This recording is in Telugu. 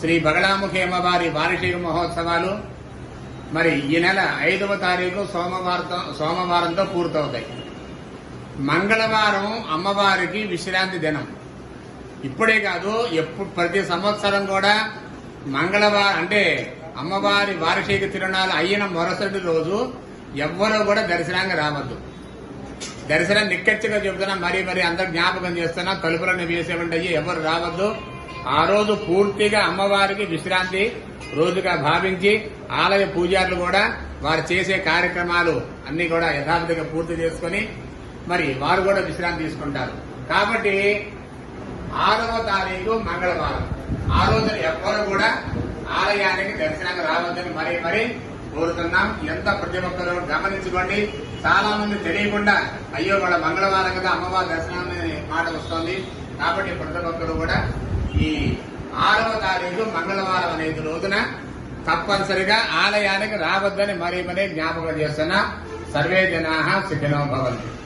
శ్రీ బగళాముఖి అమ్మవారి వార్షిక మహోత్సవాలు మరి ఈ నెల ఐదవ తారీఖు సోమవారంతో సోమవారంతో పూర్తవుతాయి. మంగళవారం అమ్మవారికి విశ్రాంతి దినం. ఇప్పుడే కాదు ఎప్పుడు ప్రతి సంవత్సరం కూడా మంగళవారం అంటే అమ్మవారి వార్షిక తిరుణాలు అయిన మరుసటి రోజు ఎవ్వరూ కూడా దర్శనానికి రావద్దు. దర్శనం నిక్కచ్చిగా చెబుతున్నా మరీ మరీ అందరు జ్ఞాపకం చేస్తున్నా తలుపులను వేసేవంటి ఎవరు రావద్దు. ఆ రోజు పూర్తిగా అమ్మవారికి విశ్రాంతి రోజుగా భావించి ఆలయ పూజారులు కూడా వారు చేసే కార్యక్రమాలు అన్ని కూడా యథావిధిగా పూర్తి చేసుకొని మరి వారు కూడా విశ్రాంతి తీసుకుంటారు. కాబట్టి ఆరవ తారీఖు మంగళవారం. ఆ రోజున ఎవ్వరు కూడా ఆలయానికి దర్శనానికి రావద్దని మరీ మరీ కోరుతున్నాం. ఎంత ప్రతి ఒక్కరు గమనించుకోండి. చాలా మంది తెలియకుండా అయ్యో వాళ్ళ మంగళవారం కదా అమ్మవారి దర్శనం అనే మాట వస్తోంది. కాబట్టి ప్రతి ఒక్కరు కూడా ఈ ఆరవ తారీఖు మంగళవారం అనేది రోజున తప్పనిసరిగా ఆలయానికి రావద్దని మరీ మరీ జ్ఞాపకం చేస్తున్నా. సర్వే జనా సుఖినో భవంతు.